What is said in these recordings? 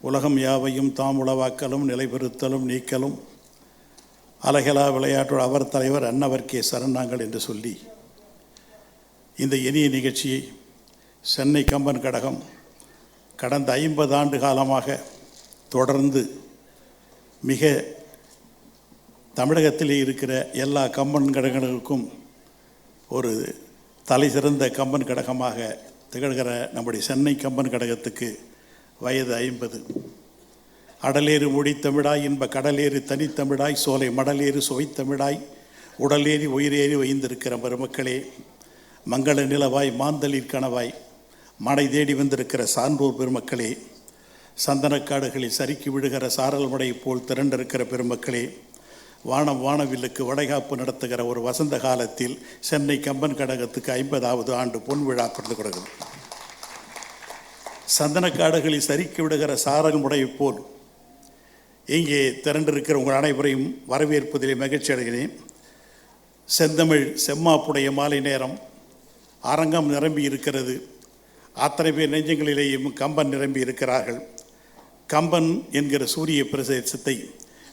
உலகம் யாவையும் தாம் உளவாக்கலும் நிலைபெறுத்தலும் நீக்கலும் அலகலா விளையாட்டு அவர் தலைவர் அன்னவர் கே. சரணாங்கள் என்று சொல்லி இந்த இனிய நிகழ்ச்சியை சென்னை கம்பன் கடகம் கடந்த ஐம்பது ஆண்டு காலமாக தொடர்ந்து மிக தமிழகத்திலே இருக்கிற எல்லா கம்பன் கடகங்களுக்கும் ஒரு தலை சிறந்த கம்பன் கடகமாக திகழ்கிற நம்முடைய சென்னை கம்பன் கடகத்துக்கு வயது ஐம்பது. அடலேறு மொழித்தமிழாய் இன்ப கடலேறு தனித்தமிழாய் சோலை மடலேறு சுவைத்தமிழாய் உடலேறி உயிரேறி வைந்திருக்கிற பெருமக்களே மங்கள நிலவாய் மாந்தளிர் கணவாய் மடை தேடி வந்திருக்கிற சான்றோர் பெருமக்களே சந்தனக்காடுகளில் சறுக்கி விழுகிற சாரல் மடை போல் திரண்டிருக்கிற பெருமக்களே வானம் வானவில்லுக்கு வடைகாப்பு நடத்துகிற ஒரு வசந்த காலத்தில் சென்னை கம்பன் கடகத்துக்கு ஐம்பதாவது ஆண்டு பொன் விழா பிறந்து கிடக்குது சந்தனக்காடுகளில் சறுக்கி விடுகிற சாரல் போல் இங்கே திரண்டிருக்கிற உங்கள் அனைவரையும் வரவேற்பதிலே மகிழ்ச்சி அடைகிறேன். செந்தமிழ் செம்மாப்புடைய மாலை நேரம் அரங்கம் நிரம்பி இருக்கிறது. அத்தனை பேர் நெஞ்சங்களிலேயும் கம்பன் நிரம்பி இருக்கிறார்கள். கம்பன் என்கிற சூரிய பிரதேசத்தை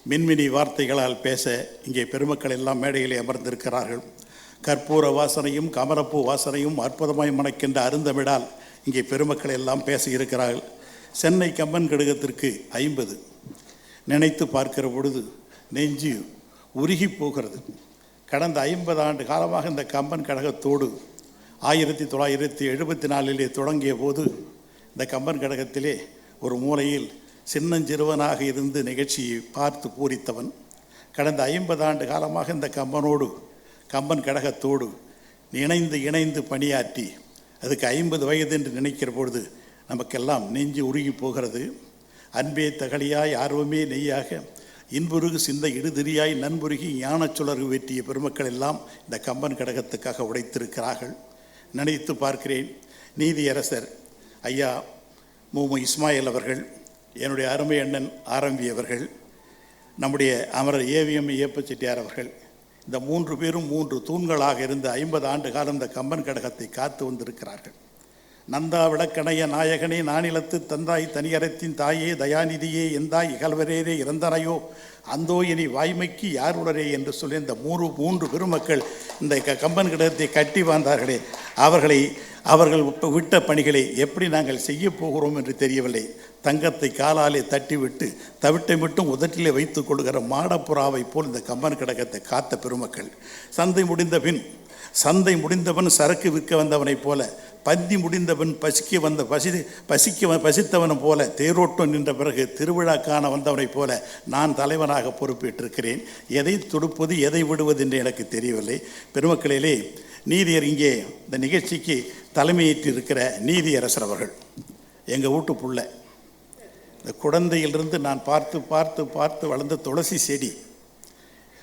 மின்மினி வார்த்தைகளால் பேச இங்கே பெருமக்கள் எல்லாம் மேடையிலே அமர்ந்திருக்கிறார்கள். கற்பூர வாசனையும் கமரப்பூ வாசனையும் அற்புதமாய் மணக்கின்ற அருந்தமிடால் இங்கே பெருமக்கள் எல்லாம் பேச இருக்கிறார்கள். சென்னை கம்பன் கடுகத்திற்கு ஐம்பது. நினைத்து பார்க்கிற பொழுது நெஞ்சு உருகி போகிறது. கடந்த ஐம்பது ஆண்டு காலமாக இந்த கம்பன் கழகத்தோடு ஆயிரத்தி தொள்ளாயிரத்தி எழுபத்தி நாலிலே தொடங்கிய போது இந்த கம்பன் கழகத்திலே ஒரு மூலையில் சின்னஞ்சிறுவனாக இருந்து நிகழ்ச்சியை பார்த்து பூரித்தவன். கடந்த ஐம்பது ஆண்டு காலமாக இந்த கம்பனோடு கம்பன் கழகத்தோடு இணைந்து இணைந்து பணியாற்றி அதுக்கு ஐம்பது வயது என்று நினைக்கிற பொழுது நமக்கெல்லாம் நெஞ்சு உருகி போகிறது. அன்பே தகலியாய் ஆர்வமே நெய்யாக. இன்புருகு சிந்த இடுதிரியாய் நண்புருகி ஞானச் சுடர்வு வெற்றிய பெருமக்கள் எல்லாம் இந்த கம்பன் கடகத்துக்காக உடைத்திருக்கிறார்கள். நினைத்து பார்க்கிறேன் நீதியரசர் ஐயா மூமு இஸ்மாயில் அவர்கள் என்னுடைய அருமை அண்ணன் ஆரம்பி அவர்கள் நம்முடைய அமரர் ஏவிஎம் ஏப்ப செட்டியார் அவர்கள் இந்த மூன்று பேரும் மூன்று தூண்களாக இருந்து ஐம்பது ஆண்டு காலம் இந்த கம்பன் கடகத்தை காத்து வந்திருக்கிறார்கள். நந்தா விளக்கணைய நாயகனே நானிலத்து தந்தாய் தனியரத்தின் தாயே தயாநிதியே எந்தாய் இகழ்வரேரே இறந்தனையோ அந்தோ இனி வாய்மைக்கு யார் உடரே என்று சொல்லி இந்த மூன்று மூன்று பெருமக்கள் இந்த க- கம்பன் கடகத்தை கட்டி வாழ்ந்தார்களே. அவர்களை அவர்கள் விட்ட பணிகளை எப்படி நாங்கள் செய்ய போகிறோம் என்று தெரியவில்லை. தங்கத்தை காலாலே தட்டிவிட்டு தவிட்டை மட்டும் உதட்டிலே வைத்து கொள்கிற மாடப்புறாவை போல் இந்த கம்பன் கடகத்தை காத்த பெருமக்கள். சந்தை முடிந்த பின் சந்தை முடிந்தவன் சரக்கு விற்க வந்தவனைப் போல பந்தி முடிந்தவன் பசிக்க வந்த பசி பசிக்க வ- பசித்தவன் போல தேரோட்டம் நின்ற பிறகு திருவிழா காண வந்தவனைப் போல நான் தலைவனாக பொறுப்பேற்றிருக்கிறேன். எதை துடுப்பது எதை விடுவது என்று எனக்கு தெரியவில்லை. பெருமக்களிலே நீதியர் இங்கே இந்த நிகழ்ச்சிக்கு தலைமையேற்று இருக்கிற நீதியரசர் அவர்கள். எங்கள் வீட்டு புள்ள. இந்த குழந்தையிலிருந்து நான் பார்த்து பார்த்து பார்த்து வளர்ந்த துளசி செடி.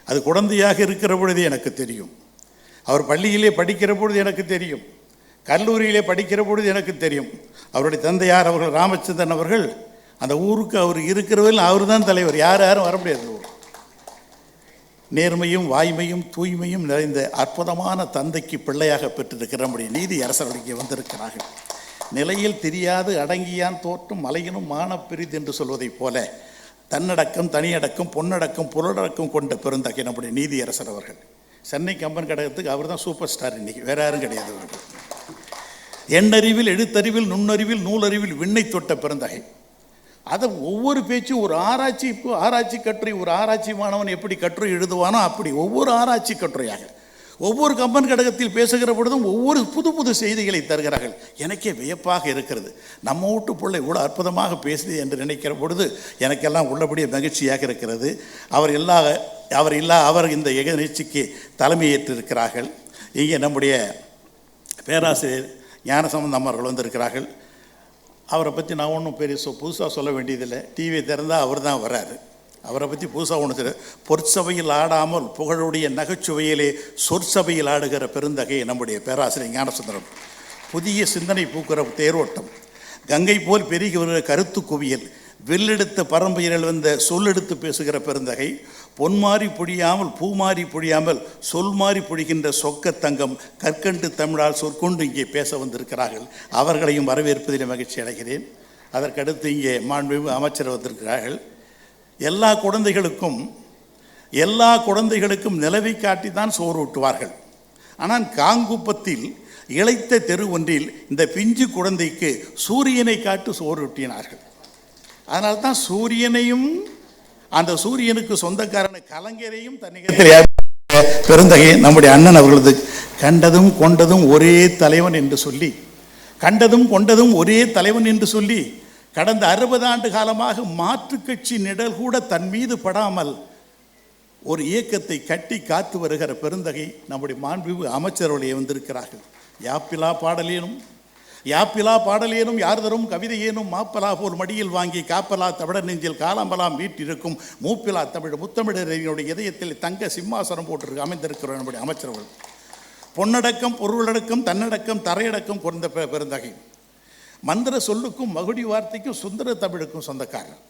அது குழந்தையாக இருக்கிற பொழுது எனக்கு தெரியும். அவர் பள்ளியிலே படிக்கிற பொழுது எனக்கு தெரியும். கல்லூரியிலே படிக்கிற பொழுது எனக்கு தெரியும். அவருடைய தந்தையார் அவர்கள் ராமச்சந்திரன் அவர்கள் அந்த ஊருக்கு அவர் இருக்கிறவர்கள் அவர் தான் தலைவர். யார் யாரும் வர முடியாது. நேர்மையும் வாய்மையும் தூய்மையும் நிறைந்த அற்புதமான தந்தைக்கு பிள்ளையாக பெற்றிருக்கிற நம்முடைய நீதி அரசர்களுக்கு வந்திருக்கிறார்கள். நிலையில் தெரியாது அடங்கியான் தோற்றும் மலையினும் மானப்பிரிது என்று சொல்வதைப் போல தன்னடக்கம் தனியடக்கம் பொன்னடக்கம் புலடக்கம் கொண்ட பெருந்தகை நம்முடைய நீதியரசர் அவர்கள். சென்னை கம்பன் கடகத்துக்கு அவர் தான் சூப்பர் ஸ்டார் இன்னைக்கு. வேற யாரும் கிடையாது அவர்கள். எண்ணறிவில் எழுத்தறிவில் நுண்ணறிவில் நூலறிவில் விண்ணை தொட்ட பெருந்தகை அதை ஒவ்வொரு பேச்சும் ஒரு ஆராய்ச்சி இப்போ ஆராய்ச்சி கட்டுரை ஒரு ஆராய்ச்சி மாணவன் எப்படி கட்டுரை எழுதுவானோ அப்படி ஒவ்வொரு ஆராய்ச்சி கட்டுரையாக. ஒவ்வொரு கம்பன் கடகத்தில் பேசுகிற பொழுதும் ஒவ்வொரு புது புது செய்திகளை தருகிறார்கள். எனக்கே வியப்பாக இருக்கிறது. நம்ம வீட்டு பிள்ளை இவ்வளோ அற்புதமாக பேசுது என்று நினைக்கிற பொழுது எனக்கெல்லாம் உள்ளபடியே மகிழ்ச்சியாக இருக்கிறது. அவர் எல்லா அவர் இல்லா அவர் இந்த நிகழ்ச்சிக்கு தலைமையேற்றிருக்கிறார்கள். இங்கே நம்முடைய பேராசிரியர் ஞானசம்பந்த அவர்கள் வந்திருக்கிறார்கள் அவரை பற்றி நான் ஒன்றும் பெரிய சொ புதுசாக சொல்ல வேண்டியதில்லை. டிவியை திறந்தால் அவர் தான் வராரு அவரை பற்றி புதுசாக ஒன்று தெரியல. பொற்சபையில் ஆடாமல் புகழுடைய நகைச்சுவையிலே சொற்சபையில் ஆடுகிற பெருந்தகை நம்முடைய பேராசிரியர் ஞானசுந்தரம். புதிய சிந்தனை பூக்கிற தேரோட்டம். கங்கை போல் பெருகி வருகிற கருத்து குவியல். வெல்லெடுத்த பரம்பரையில் வந்த சொல்லெடுத்து பேசுகிற பெருந்தகை பொன்மாறி பொழியாமல் பூமாறி பொழியாமல் சொல் மாறி பொழிகின்ற சொக்க தங்கம் கற்கண்டு தமிழால் சொற்கொண்டு இங்கே பேச வந்திருக்கிறார்கள். அவர்களையும் வரவேற்பதில் மகிழ்ச்சி அடைகிறேன். அதற்கடுத்து இங்கே மாண்புமிகு அமைச்சர் வந்திருக்கிறார்கள். எல்லா குழந்தைகளுக்கும் எல்லா குழந்தைகளுக்கும் நிலவை காட்டி தான் சோறு ஊட்டுவார்கள். ஆனால் காங்குப்பத்தில் இளைத்த தெரு ஒன்றில் இந்த பிஞ்சு குழந்தைக்கு சூரியனை காட்டு சோறு ஊட்டினார்கள். அதனால தான் சூரியனையும் அந்த சூரியனுக்கு சொந்தக்காரன கலைஞரையும் தன்னிகத்தில் பெருந்தகை நம்முடைய அண்ணன் அவர்களது கண்டதும் கொண்டதும் ஒரே தலைவன் என்று சொல்லி கண்டதும் கொண்டதும் ஒரே தலைவன் என்று சொல்லி கடந்த அறுபது ஆண்டு காலமாக மாற்று கட்சி நிழல் கூட தன் மீது படாமல் ஒரு இயக்கத்தை கட்டி காத்து வருகிற பெருந்தகை நம்முடைய மாண்பு அமைச்சர்களே வந்திருக்கிறார்கள். யாப்பிலா பாடலேனும் யாப்பிலா பாடலேனும் யார் தரும் கவிதையேனும் மாப்பலா போல் மடியில் வாங்கி காப்பலா தமிழர் நெஞ்சில் காலாம்பலாம் வீட்டிருக்கும் மூப்பிலா தமிழ் முத்தமிழரினுடைய இதயத்தில் தங்க சிம்மாசனம் போட்டிருக்கு அமைந்திருக்கிற நம்முடைய அமைச்சர்கள் பொன்னடக்கம் பொருளடக்கம் தன்னடக்கம் தரையடக்கம் குறைந்த பெருந்தகை. மந்திர சொல்லுக்கும் மகுடி வார்த்தைக்கும் சுந்தர தமிழுக்கும் சொந்தக்காரர்.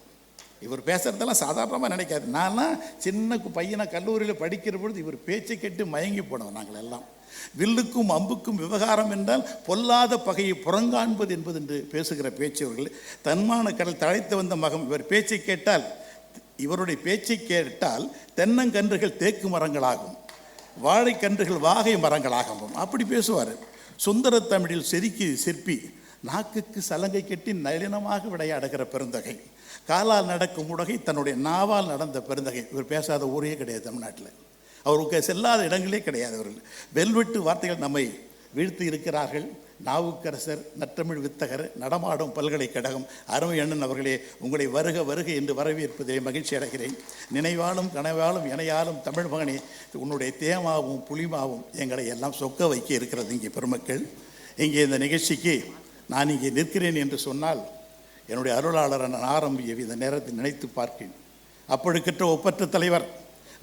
இவர் பேசுகிறதெல்லாம் சாதாரணமாக நினைக்காது. நான்லாம் சின்ன பையனை கல்லூரியில் படிக்கிற பொழுது இவர் பேச்சை கேட்டு மயங்கி போனோம் நாங்கள் எல்லாம் வில்லுக்கும் அம்புக்கும் விவகாரம் என்றால் பொல்லாத பகையை புறங்காண்பது என்பது என்று பேசுகிற பேச்சவர்கள் தன்மான கடல் தழைத்து வந்த மகம் இவர் பேச்சை கேட்டால் இவருடைய பேச்சை கேட்டால் தென்னங்கன்றுகள் தேக்கு மரங்களாகும் வாழைக்கன்றுகள் வாகை மரங்களாகவும் அப்படி பேசுவார். சுந்தர தமிழில் செதுக்கி சிற்பி நாக்குக்கு சலங்கை கட்டி நளினமாக விளையாடுகிற பெருந்தகை. காலால் நடக்கும் உடகை தன்னுடைய நாவால் நடந்த பெருந்தகை. இவர் பேசாத ஊரே கிடையாது தமிழ்நாட்டில். அவருக்கு செல்லாத இடங்களே கிடையாது அவர்கள். வெல்வெட்டு வார்த்தைகள் நம்மை வீழ்த்தி இருக்கிறார்கள். நாவுக்கரசர் நற்றமிழ் வித்தகர் நடமாடும் பல்கலைக்கழகம் அருமை அண்ணன் அவர்களே உங்களை வருக வருக என்று வரவேற்பதிலே மகிழ்ச்சி அடைகிறேன். நினைவாலும் கனவாலும் இணையாலும் தமிழ் மகனே உன்னுடைய தேமாவும் புலிமாவும் எங்களை எல்லாம் சொக்க வைக்க இருக்கிறது இங்கே பெருமக்கள். இங்கே இந்த நிகழ்ச்சிக்கு நான் இங்கே நிற்கிறேன் என்று சொன்னால் என்னுடைய அருளாளர் நான் ஆரம்பிய இந்த நேரத்தை நினைத்து பார்க்கிறேன். அப்பொழுக்கற்ற ஒப்பற்ற தலைவர்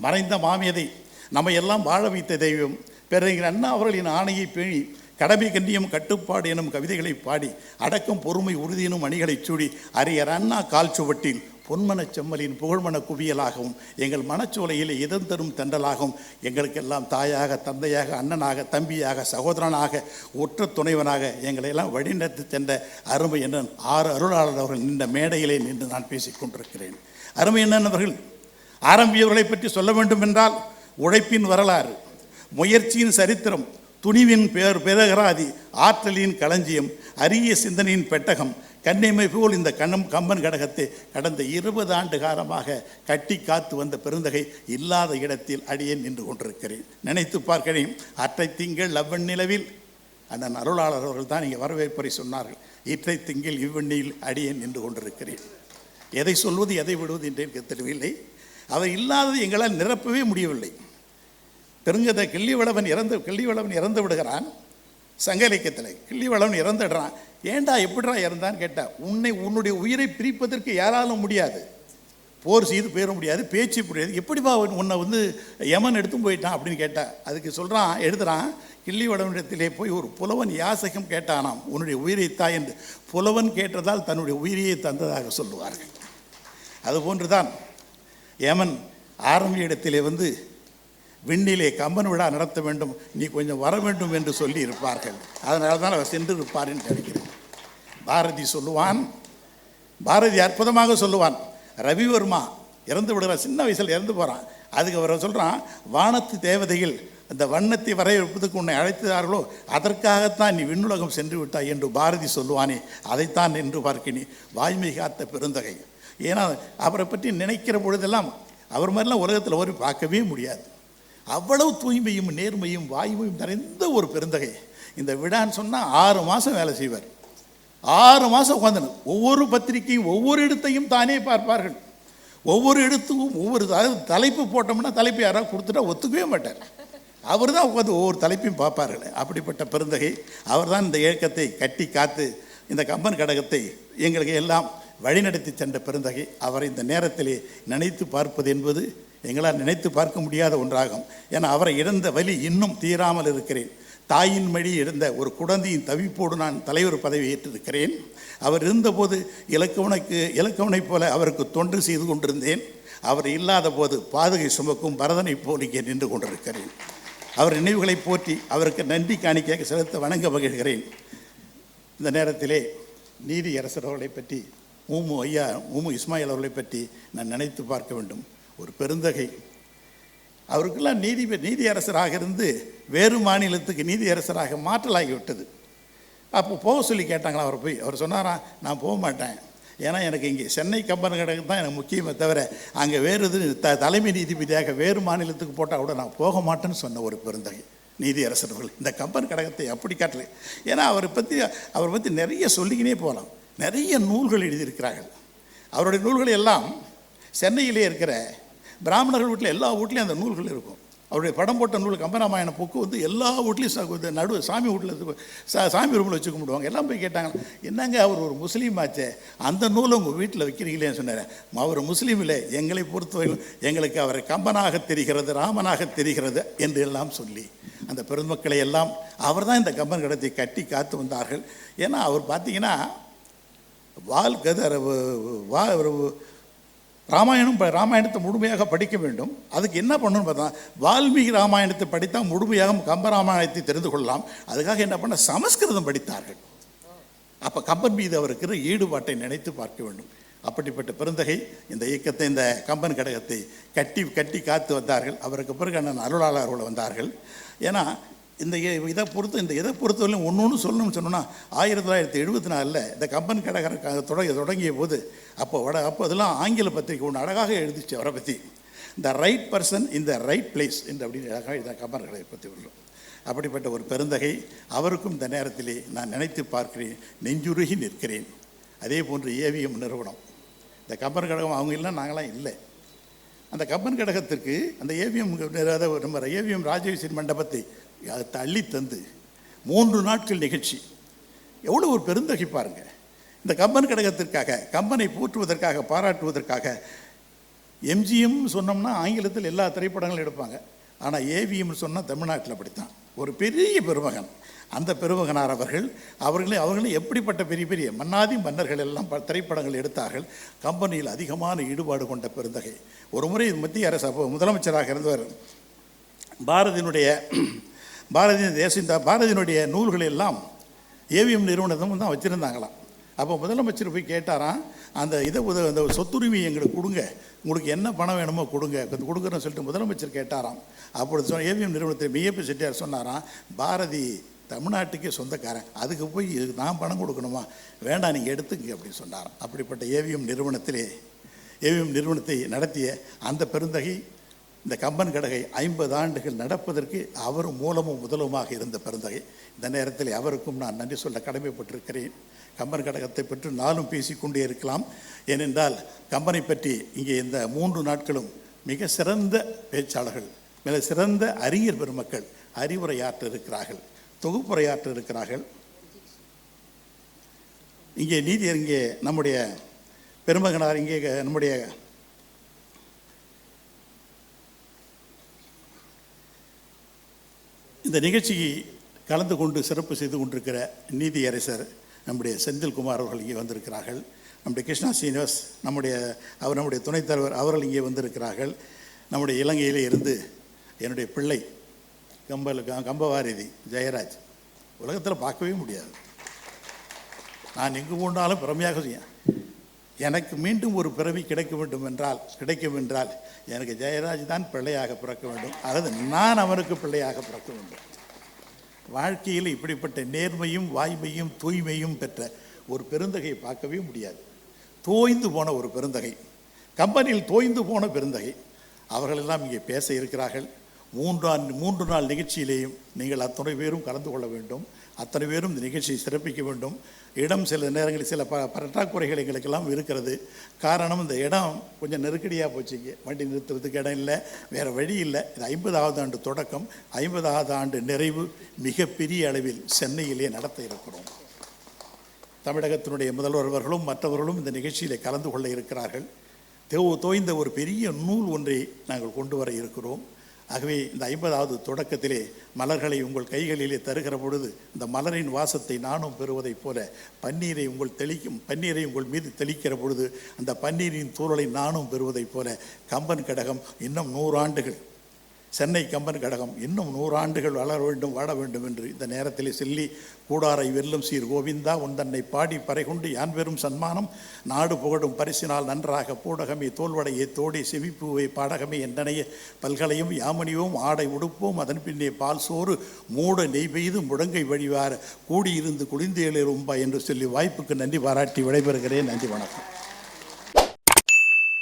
மறைந்த மாமியதை நம்ம எல்லாம் வாழ வைத்த தெய்வம். பேரறிஞர் அண்ணா அவர்களின் ஆணையை பேணி கடமை கண்ணியம் கட்டுப்பாடு எனும் கவிதைகளை பாடி அடக்கம் பொறுமை உறுதியினும் அணிகளைச் சூடி அரியர் அண்ணா கால் சுவட்டில் பொன்மனச் செம்மலின் புகழ்மன குவியலாகவும் எங்கள் மனச்சோலையில் இதம் தரும் தண்டலாகவும் எங்களுக்கெல்லாம் தாயாக தந்தையாக அண்ணனாக தம்பியாக சகோதரனாக ஒற்ற துணைவனாக எங்களை எல்லாம் வழிநடத்தி சென்ற அருமை என்னன் ஆறு அருளாளர் அவர்கள் நின்ற மேடையிலே நின்று நான் பேசிக் கொண்டிருக்கிறேன். அருமை என்னன் அவர்கள் ஆரம்பியவர்களை பற்றி சொல்ல வேண்டும் என்றால் உழைப்பின் வரலாறு முயற்சியின் சரித்திரம் துணிவின் பேர் பிறகராதி ஆற்றலின் களஞ்சியம் அரிய சிந்தனையின் பெட்டகம் கண்ணிமை போல் இந்த கண்ணம் கம்பன் கடகத்தை கடந்த இருபது ஆண்டு காலமாக கட்டி காத்து வந்த பெருந்தகை இல்லாத இடத்தில் அடியேன் நின்று கொண்டிருக்கிறேன். நினைத்து பார்க்கிறேன் அற்றை திங்கள் லவ்வன் நிலவில் அந்த அருளாளர் அவர்கள் தான் இங்கே வரவேற்பறை சொன்னார்கள் இற்றை திங்கள் இவ்வெண்ணில் அடியேன் நின்று கொண்டிருக்கிறேன். எதை சொல்வது எதை விடுவது என்று எனக்கு தெரியவில்லை அவர் இல்லாதது எங்களால் நிரப்பவே முடியவில்லை. பெருங்கதை கிள்ளிவளவன் இறந்து கிள்ளிவளவன் இறந்து விடுகிறான். சங்க இலக்கியத்தில் கிள்ளிவளவன் இறந்துடுறான். ஏன்டா எப்படிடா இறந்தான்னு கேட்டால் உன்னை உன்னுடைய உயிரை பிரிப்பதற்கு யாராலும் முடியாது. போர் செய்து போயிட முடியாது பேச்சு முடியாது எப்படிப்பா அவன் உன்னை வந்து யமன் எடுத்து போயிட்டான் அப்படின்னு கேட்டா அதுக்கு சொல்கிறான் எழுதுறான் கிள்ளிவளவனிடத்திலே போய் ஒரு புலவன் யாசகம் கேட்டானாம் உன்னுடைய உயிரை தா என்று. புலவன் கேட்டதால் தன்னுடைய உயிரையை தந்ததாக சொல்லுவார்கள். அதுபோன்றுதான் யமன் ஆரம்ப இடத்திலே வந்து விண்ணிலே கம்பன் விழா நடத்த வேண்டும் நீ கொஞ்சம் வர வேண்டும் என்று சொல்லி இருப்பார்கள். அதனால தான் அவர் சென்று இருப்பார் என்று நினைக்கிறேன். பாரதி சொல்லுவான் பாரதி அற்புதமாக சொல்லுவான் ரவிவர்மா இறந்து விடுறான் சின்ன வயசில் இறந்து போகிறான் அதுக்கு அவர் சொல்கிறான் வானத்து தேவதைகள் அந்த வண்ணத்தை வரையறுப்பதற்கு உன்னை அழைத்தார்களோ அதற்காகத்தான் நீ விண்ணுலகம் சென்று விட்டாய் என்று பாரதி சொல்லுவானே அதைத்தான் என்று பார்க்கினி வாய்மை காத்த பெருந்தகை. ஏன்னா அவரை பற்றி நினைக்கிற பொழுதெல்லாம் அவர் மாதிரிலாம் உலகத்தில் ஒரு பார்க்கவே முடியாது. அவ்வளவு தூய்மையும் நேர்மையும் வாய்மையும் நிறைந்த ஒரு பெருந்தகை. இந்த விழான்னு சொன்னால் ஆறு மாதம் வேலை செய்வார். ஆறு மாதம் உட்காந்து ஒவ்வொரு பத்திரிகையும் ஒவ்வொரு இடத்தையும் தானே பார்ப்பார்கள். ஒவ்வொரு இடத்துக்கும் ஒவ்வொரு அதாவது தலைப்பு போட்டோம்னா தலைப்பு யாராவது கொடுத்துட்டா ஒத்துக்கவே மாட்டார். அவர் தான் உட்காந்து ஒவ்வொரு தலைப்பையும் பார்ப்பார்கள். அப்படிப்பட்ட பெருந்தகை அவர் தான் இந்த இயக்கத்தை கட்டி காத்து இந்த கம்பன் கடகத்தை எங்களுக்கு எல்லாம் வழிநடத்தி சென்ற பெருந்தகை. அவரை இந்த நேரத்திலே நினைத்து பார்ப்பது என்பது எங்களால் நினைத்து பார்க்க முடியாத ஒன்றாகும். ஏன்னா அவரை இழந்த வலி இன்னும் தீராமல் இருக்கிறேன். தாயின் மடி இருந்த ஒரு குழந்தையின் தவிப்போடு நான் தலைவர் பதவி ஏற்றிருக்கிறேன். அவர் இருந்தபோது இலக்கவனுக்கு இலக்கவனைப் போல அவருக்கு தொண்டு செய்து கொண்டிருந்தேன். அவர் இல்லாத போது பாதுகை சுமக்கும் பரதனை போல் இங்கே நின்று கொண்டிருக்கிறேன். அவர் நினைவுகளை போற்றி அவருக்கு நன்றி காணிக்க செலுத்த வணங்க மகிழ்கிறேன். இந்த நேரத்திலே நீதி அரசர் அவர்களை பற்றி மூமு ஐயா மூமு இஸ்மாயில் அவர்களை பற்றி நான் நினைத்து பார்க்க வேண்டும். ஒரு பெருந்தகை. அவருக்கெல்லாம் நீதி நீதியரசராக இருந்து வேறு மாநிலத்துக்கு நீதியரசராக மாற்றலாகிவிட்டது அப்போ போக சொல்லி கேட்டாங்களா அவர் போய்? அவர் சொன்னாராம் நான் போக மாட்டேன். ஏன்னா எனக்கு இங்கே சென்னை கம்பன் கணக்கு தான் எனக்கு முக்கியமே தவிர அங்கே வேறு இது த தலைமை நீதிபதியாக வேறு மாநிலத்துக்கு போட்டால் கூட நான் போக மாட்டேன்னு சொன்ன ஒரு பெருந்தகை நீதியரசர்கள் இந்த கம்பன் கடகத்தை அப்படி காட்டல. ஏன்னா அவரை பற்றி அவரை பற்றி நிறைய சொல்லிக்கினே போகலாம். நிறைய நூல்கள் எழுதியிருக்கிறார்கள். அவருடைய நூல்கள் எல்லாம் சென்னையிலே இருக்கிற பிராமணர்கள் வீட்டில் எல்லா வீட்லேயும் அந்த நூல்கள் இருக்கும். அவருடைய படம் போட்ட நூல் கம்பராமாயண புக்கு வந்து எல்லா வீட்லேயும் நடு சாமி வீட்டில் சா சாமி ரூமில் வச்சு கும்பிடுவாங்க. எல்லாம் போய் கேட்டாங்க என்னங்க அவர் ஒரு முஸ்லீம் ஆச்சே? அந்த நூலை உங்கள் வீட்டில் வைக்கிறீங்களேன்னு சொன்னார். அவர் முஸ்லீம் இல்லை. எங்களை பொறுத்தவரையும் எங்களுக்கு அவரை கம்பனாக தெரிகிறது ராமனாக தெரிகிறது என்று எல்லாம் சொல்லி அந்த பெருமக்களை எல்லாம் அவர் தான் இந்த கம்பன் கடத்தை கட்டி காத்து வந்தார்கள். ஏன்னா அவர் பார்த்தீங்கன்னா வால் கதர் வா ராமாயணம் ப- ராமாயணத்தை முழுமையாக படிக்க வேண்டும். அதுக்கு என்ன பண்ணணும்னு பார்த்தா வால்மீகி ராமாயணத்தை படித்தால் முழுமையாக கம்ப ராமாயணத்தை தெரிந்து கொள்ளலாம். அதுக்காக என்ன பண்ண சமஸ்கிருதம் படித்தார்கள். அப்போ கம்பன் மீது அவருக்கு ஈடுபாட்டை நினைத்து பார்க்க வேண்டும். அப்படிப்பட்ட பெருந்தகை இந்த இயக்கத்தை இந்த கம்பன் கடகத்தை கட்டி கட்டி காத்து வந்தார்கள். அவருக்கு பிறகு அண்ணன் அருளாளர்கள் வந்தார்கள். ஏன்னா இந்த இதை பொறுத்து இந்த இதை பொறுத்தவரையும் ஒன்று ஒன்று சொல்லணும்னு சொன்னோன்னா ஆயிரத்தி தொள்ளாயிரத்தி எழுபத்தி நாலில் இந்த கம்பன் கடகர தொடங்கி தொடங்கிய போது அப்போ வட அப்போ அதெல்லாம் ஆங்கில பத்திரிகை ஒன்று அழகாக எழுதிச்சு அவரை பற்றி இந்த ரைட் பர்சன் இந்த ரைட் பிளேஸ் என்று அப்படின்னு அழகாக இதை கம்பன் கடகை பற்றி உள்ளோம் அப்படிப்பட்ட ஒரு பெருந்தகை அவருக்கும் இந்த நேரத்திலே நான் நினைத்து பார்க்கிறேன் நெஞ்சுருகி நிற்கிறேன். அதே போன்று ஏவிஎம் நிறுவனம். இந்த கம்பன் கடகம் அவங்க இல்லை நாங்களாம் இல்லை. அந்த கம்பன் கடகத்திற்கு அந்த ஏவிஎம் நம்ம ஏவிஎம் ராஜேஸ்வரி மண்டபத்தை அதை தள்ளி தந்து மூன்று நாட்கள் நிகழ்ச்சி. எவ்வளோ ஒரு பெருந்தகை பாருங்க. இந்த கம்பன் கடகத்திற்காக கம்பனை போற்றுவதற்காக பாராட்டுவதற்காக எம்ஜிஎம் சொன்னோம்னா ஆங்கிலத்தில் எல்லா திரைப்படங்களும் எடுப்பாங்க. ஆனால் ஏவிஎம் சொன்னால் தமிழ்நாட்டில் அப்படித்தான். ஒரு பெரிய பெருமகன். அந்த பெருமகனார் அவர்கள் அவர்களே அவர்களும் எப்படிப்பட்ட பெரிய பெரிய மன்னாதி மன்னர்கள் எல்லாம் திரைப்படங்கள் எடுத்தார்கள். கம்பெனியில் அதிகமான ஈடுபாடு கொண்ட பெருந்தகை. ஒரு முறை மத்திய அரசு அப்போ முதலமைச்சராக இருந்தவர். பாரதியினுடைய பாரதிய தேசிந்தா பாரதியினுடைய நூல்கள் எல்லாம் ஏவிஎம் நிறுவனத்தும் தான் வச்சுருந்தாங்களாம். அப்போ முதலமைச்சர் போய் கேட்டாராம் அந்த இதை உத அந்த சொத்துரிமை எங்களுக்கு கொடுங்க உங்களுக்கு என்ன பணம் வேணுமோ கொடுங்க கொஞ்சம் கொடுக்குறேன்னு சொல்லிட்டு முதலமைச்சர் கேட்டாராம். அப்படி சொன்ன ஏவிஎம் நிறுவனத்தில் பிஏபி செட்டியார் சொன்னாராம் பாரதி தமிழ்நாட்டுக்கே சொந்தக்காரன் அதுக்கு போய் இதுக்கு நான் பணம் கொடுக்கணுமா? வேண்டாம் நீங்கள் எடுத்துங்க அப்படின்னு சொன்னாராம். அப்படிப்பட்ட ஏவிஎம் நிறுவனத்திலே ஏவிஎம் நிறுவனத்தை நடத்திய அந்த பெருந்தகை இந்த கம்பன் கடகை ஐம்பது ஆண்டுகள் நடப்பதற்கு அவர் மூலமும் முதலுமாக இருந்த பெருந்தகை. இந்த நேரத்தில் அவருக்கும் நான் நன்றி சொல்ல கடமைப்பட்டிருக்கிறேன். கம்பன் கடகத்தை பற்றி நாளும் பேசிக்கொண்டே இருக்கலாம். ஏனென்றால் கம்பனை பற்றி இங்கே இந்த மூன்று நாட்களும் மிக சிறந்த பேச்சாளர்கள் மிக சிறந்த அறிஞர் பெருமக்கள் அறிவுரையாற்ற இருக்கிறார்கள் தொகுப்புரையாற்ற இருக்கிறார்கள் இங்கே நீதி இங்கே நம்முடைய பெருமகனார் இங்கே நம்முடைய இந்த நிகழ்ச்சிக்கு கலந்து கொண்டு சிறப்பு செய்து கொண்டிருக்கிற நீதியரசர் நம்முடைய செந்தில்குமார் அவர்கள் இங்கே வந்திருக்கிறார்கள். நம்முடைய கிருஷ்ணா சீனிவாஸ் நம்முடைய அவர் நம்முடைய துணைத் தலைவர் அவர்கள் இங்கே வந்திருக்கிறார்கள். நம்முடைய இலங்கையிலே இருந்து என்னுடைய பிள்ளை கம்பல் கம்பவாரிதி ஜெயராஜ். உலகத்தில் பார்க்கவே முடியாது. நான் எங்கு போனாலும் பெருமையாக செய்யேன் எனக்கு மீண்டும் ஒரு பிறவி கிடைக்க வேண்டும் என்றால் கிடைக்கும் என்றால் எனக்கு ஜெயராஜ் தான் பிள்ளையாக பிறக்க வேண்டும். அல்லது நான் அவனுக்கு பிள்ளையாக பிறக்க வேண்டும். வாழ்க்கையில் இப்படிப்பட்ட நேர்மையும் வாய்மையும் தூய்மையும் பெற்ற ஒரு பெருந்தகையை பார்க்கவே முடியாது. தோய்ந்து போன ஒரு பெருந்தகை. கம்பெனியில் தோய்ந்து போன பெருந்தகை. அவர்களெல்லாம் இங்கே பேச இருக்கிறார்கள். மூன்றாம் மூன்று நாள் நிகழ்ச்சியிலேயும் நீங்கள் அத்தனை பேரும் கலந்து கொள்ள வேண்டும். அத்தனை பேரும் இந்த நிகழ்ச்சியை சிறப்பிக்க வேண்டும். இடம் சில நேரங்களில் சில ப பற்றாக்குறைகள் எங்களுக்கெல்லாம் இருக்கிறது. காரணம் இந்த இடம் கொஞ்சம் நெருக்கடியாக போச்சுங்க வண்டி நிறுத்துறதுக்கு இடம் இல்லை வேறு வழி இல்லை. இது ஐம்பதாவது ஆண்டு தொடக்கம். ஐம்பதாவது ஆண்டு நிறைவு மிகப்பெரிய அளவில் சென்னையிலே நடத்த இருக்கிறோம். தமிழகத்தினுடைய முதல்வர்களும் மற்றவர்களும் இந்த நிகழ்ச்சியில் கலந்து கொள்ள இருக்கிறார்கள். தேவ தோய்ந்த ஒரு பெரிய நூல் ஒன்றை நாங்கள் கொண்டு வர இருக்கிறோம். ஆகவே இந்த ஐம்பதாவது தொடக்கத்திலே மலர்களை உங்கள் கைகளிலே தருகிற பொழுது இந்த மலரின் வாசத்தை நானும் பெறுவதைப் போல பன்னீரை உங்கள் தெளிக்கும் பன்னீரை உங்கள் மீது தெளிக்கிற பொழுது அந்த பன்னீரின் தூறலை நானும் பெறுவதைப் போல கம்பன் கடகம் இன்னும் நூறாண்டுகள் சென்னை கம்பன் கடகம் இன்னும் நூறாண்டுகள் வளர வேண்டும் வாழ வேண்டும் என்று இந்த நேரத்தில் சொல்லி கூடாரை வெல்லும் சீர் கோவிந்தா உன் தன்னை பாடி பறைகொண்டு யான் பெறும் சன்மானம்? நாடு புகழும் பரிசினால் நன்றாக பூடகமே தோல்வடையை தோடி செவிப்பூவை பாடகமே என்றனைய பல்கலையும் யாமணியும் ஆடை உடுப்போம் அதன் பின்னே பால் சோறு மூட நெய் பெய்து முடங்கை வழிவார கூடியிருந்து குளிந்து ரொம்ப என்று சொல்லி வாய்ப்புக்கு நன்றி பாராட்டி விடைபெறுகிறேன். நன்றி வணக்கம்.